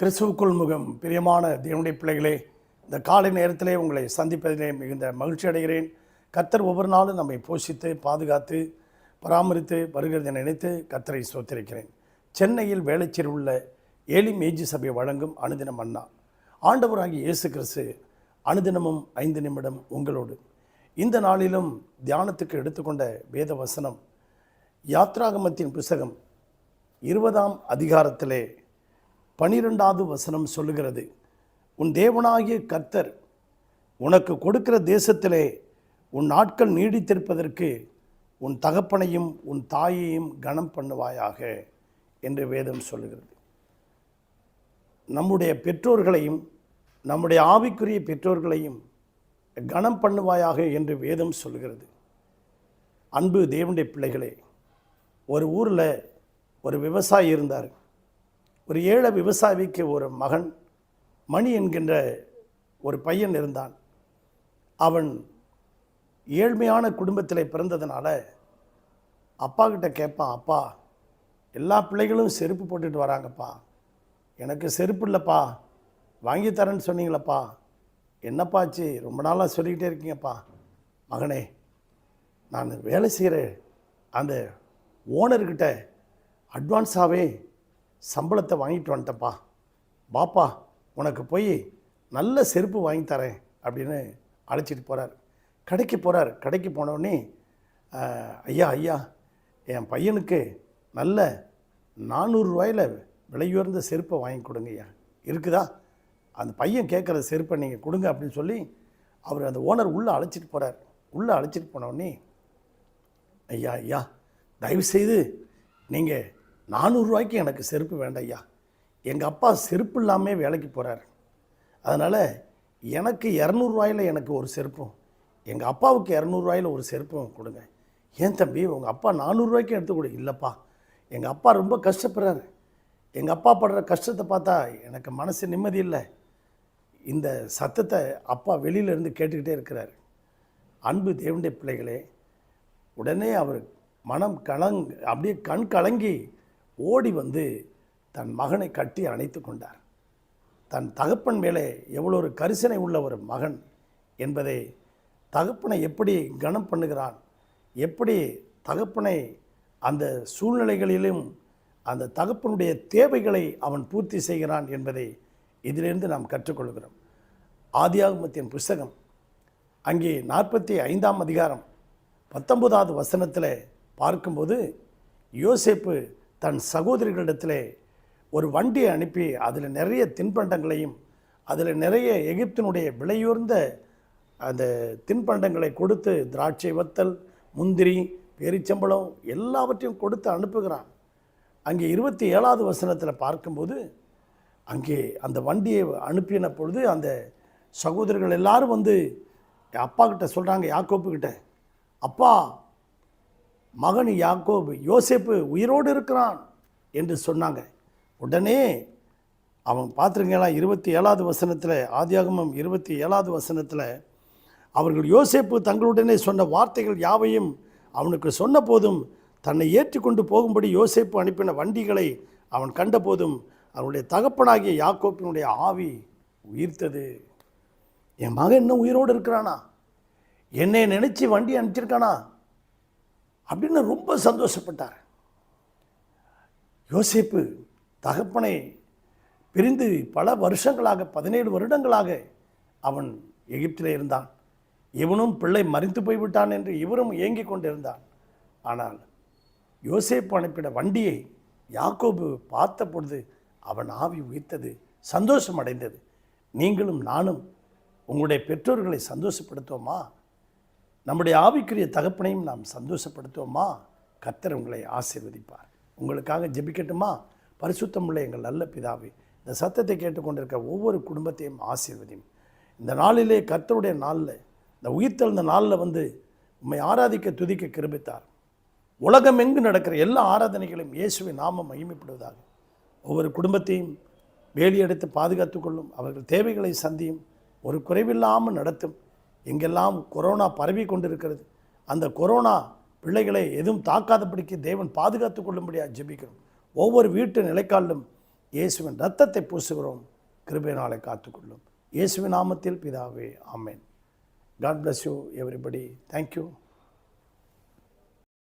கிறிஸ்துவுக்குள் முகம். பிரியமான தேவனுடைய பிள்ளைகளே இந்த காலை நேரத்திலே உங்களை சந்திப்பதிலே மிகுந்த மகிழ்ச்சி அடைகிறேன். கத்தர் ஒவ்வொரு நாளும் நம்மை போஷித்து பாதுகாத்து பராமரித்து வருகிறதை நினைத்து கத்தரை சோத்திருக்கிறேன் சென்னையில் வேளச்சேரி உள்ள ஏலி மேஜி சபை வழங்கும் அனுதினம் அண்ணா. ஆண்டவராகிய இயேசு கிறிஸ்து அனுதினமும் ஐந்து நிமிடம் உங்களோடு. இந்த நாளிலும் தியானத்துக்கு எடுத்துக்கொண்ட வேத வசனம் யாத்ராகமத்தின் புஸ்தகம் இருபதாம் அதிகாரத்திலே பனிரெண்டாவது வசனம் சொல்லுகிறது உன் தேவனாகிய கர்த்தர் உனக்கு கொடுக்கிற தேசத்திலே உன் நாட்கள் நீடித்திருப்பதற்கு உன் தகப்பனையும் உன் தாயையும் கனம் பண்ணுவாயாக என்று வேதம் சொல்லுகிறது. நம்முடைய பெற்றோர்களையும் நம்முடைய ஆவிக்குரிய பெற்றோர்களையும் கனம் பண்ணுவாயாக என்று வேதம் சொல்லுகிறது. அன்பு தேவனுடைய பிள்ளைகளே ஒரு ஊரில் ஒரு விவசாயி இருந்தார். ஒரு ஏழை விவசாயிக்கு ஒரு மகன் மணி என்கின்ற ஒரு பையன் இருந்தான். அவன் ஏழ்மையான குடும்பத்தில் பிறந்ததுனால அப்பா கிட்ட கேட்பான் அப்பா எல்லா பிள்ளைகளும் செருப்பு போட்டுட்டு வராங்கப்பா. எனக்கு செருப்பு இல்லைப்பா. வாங்கி தரேன்னு சொன்னீங்களப்பா. என்னப்பாச்சு ரொம்ப நாளாக சொல்லிக்கிட்டே இருக்கீங்கப்பா. மகனே நான் வேலை செய்கிற அந்த ஓனர்கிட்ட அட்வான்ஸாகவே சம்பளத்தை வாங்கிட்டு வந்துட்டப்பா பாப்பா உனக்கு போய் நல்ல செருப்பு வாங்கி தரேன் அப்படின்னு அழைச்சிட்டு போகிறார் கடைக்கு போகிறார் கடைக்கு போனோடனே ஐயா ஐயா என் பையனுக்கு நல்ல நானூறுரூவாயில் விலையுயர்ந்த செருப்பை வாங்கி கொடுங்க ஐயா. இருக்குதா? அந்த பையன் கேட்குற செருப்பை நீங்கள் கொடுங்க அப்படின்னு சொல்லி அவர் அந்த ஓனர் உள்ளே அழைச்சிட்டு போகிறார் உள்ளே அழைச்சிட்டு போனோடனே ஐயா ஐயா தயவுசெய்து நீங்கள் நானூறுரூவாய்க்கு எனக்கு செருப்பு வேண்டாம் ஐயா எங்கள் அப்பா செருப்பு இல்லாமல் வேலைக்கு போகிறார் அதனால் எனக்கு இரநூறுவாயில் எனக்கு ஒரு செருப்பும் எங்கள் அப்பாவுக்கு இரநூறுவாயில் ஒரு செருப்பும் கொடுங்க. ஏன் தம்பி உங்கள் அப்பா நானூறுரூவாய்க்கு எடுத்து கொடு. இல்லைப்பா எங்கள் அப்பா ரொம்ப கஷ்டப்படுறாரு. எங்கள் அப்பா படுற கஷ்டத்தை பார்த்தா எனக்கு மனசு நிம்மதி இல்லை. இந்த சத்தத்தை அப்பா வெளியிலேருந்து கேட்டுக்கிட்டே இருக்கிறார். அன்பு தேவனுடைய பிள்ளைகளே உடனே அவர் மனம் கலங் அப்படியே கண் கலங்கி ஓடி வந்து தன் மகனை கட்டி அணைத்து கொண்டார். தன் தகப்பன் மேலே எவ்வளோ ஒரு கரிசனை உள்ள ஒரு மகன் என்பதை தகப்பனை எப்படி கனம் பண்ணுகிறான்? எப்படி தகப்பனை அந்த சூழ்நிலைகளிலும் அந்த தகப்பனுடைய தேவைகளை அவன் பூர்த்தி செய்கிறான் என்பதை இதிலிருந்து நாம் கற்றுக்கொள்கிறோம். ஆதியாகமத்தின் புஸ்தகம் அங்கே நாற்பத்தி ஐந்தாம் அதிகாரம் பத்தொன்பதாவது வசனத்தில் பார்க்கும்போது யோசேப்பு தன் சகோதரிகளிடத்திலே ஒரு வண்டியை அனுப்பி அதில் நிறைய தின்பண்டங்களையும் அதில் நிறைய எகிப்தினுடைய விலையுயர்ந்த அந்த தின்பண்டங்களை கொடுத்து திராட்சை வத்தல் முந்திரி பேரிச்சம்பளம் எல்லாவற்றையும் கொடுத்து அனுப்புகிறான். அங்கே இருபத்தி ஏழாவது வசனத்தில் பார்க்கும்போது அங்கே அந்த வண்டியை அனுப்பின பொழுது அந்த சகோதரர்கள் எல்லாரும் வந்து அப்பா கிட்ட சொல்கிறாங்க யாக்கோப்பு கிட்ட அப்பா மகன் யாக்கோபு யோசேப்பு உயிரோடு இருக்கிறான் என்று சொன்னாங்க. உடனே அவன் பார்த்துருங்களா இருபத்தி ஏழாவது வசனத்தில் ஆதியாகமம் இருபத்தி ஏழாவது வசனத்தில் அவர்கள் யோசேப்பு தங்களுடனே சொன்ன வார்த்தைகள் யாவையும் அவனுக்கு சொன்ன போதும் தன்னை ஏற்றிக்கொண்டு போகும்படி யோசேப்பு அனுப்பின வண்டிகளை அவன் கண்டபோதும் அவனுடைய தகப்பனாகிய யாக்கோப்பினுடைய ஆவி உயிர்த்தது. என் மகன் இன்னும் உயிரோடு இருக்கிறானா? என்னை நினச்சி வண்டி அனுப்பிச்சிருக்கானா? அப்படின்னு ரொம்ப சந்தோஷப்பட்டார். யோசேப்பு தகப்பனை பிரிந்து பல வருஷங்களாக பதினேழு வருடங்களாக அவன் எகிப்தில் இருந்தான். இவனும் பிள்ளை மறித்து போய்விட்டான் என்று இவரும் ஏங்கிக் கொண்டிருந்தான். ஆனால் யோசேப்பு அனுப்பிட வண்டியை யாக்கோபு பார்த்த பொழுது அவன் ஆவி உயிர்த்தது சந்தோஷம் அடைந்தது. நீங்களும் நானும் உங்களுடைய பெற்றோர்களை சந்தோஷப்படுத்துவோமா? நம்முடைய ஆவிக்குரிய தகப்பனையும் நாம் சந்தோஷப்படுத்துவோமா? கத்தர் உங்களை ஆசீர்வதிப்பார். உங்களுக்காக ஜெபிக்கட்டுமா? பரிசுத்தமுள்ள எங்கள் நல்ல பிதாவே இந்த சத்தத்தை கேட்டுக்கொண்டிருக்க ஒவ்வொரு குடும்பத்தையும் ஆசீர்வதியும். இந்த நாளிலே கர்த்தருடைய நாளில் இந்த உயிர்த்தெழுந்த நாளில் வந்து உண்மை ஆராதிக்க துதிக்க கிருபித்தார். உலகம் எங்கு நடக்கிற எல்லா ஆராதனைகளையும் இயேசுவை நாம மகிமைப்படுவதாக. ஒவ்வொரு குடும்பத்தையும் வேலியெடுத்து பாதுகாத்து கொள்ளும் அவர்கள் தேவைகளை சந்தியும் ஒரு குறைவில்லாமல் நடத்தும் எங்கெல்லாம் கொரோனா பரவி கொண்டிருக்கிறது அந்த கொரோனா பிள்ளைகளை எதுவும் தாக்காதபடிக்கு தேவன் பாதுகாத்து கொள்ளும்படியாக ஜெபிக்கிறோம். ஒவ்வொரு வீட்டு நிலைக்காலிலும் இயேசுவின் ரத்தத்தை பூசுகிறோம். கிருபையினாலே காத்துக்கொள்ளும். இயேசுவின் நாமத்தில் பிதாவே ஆமேன். God bless you everybody thank you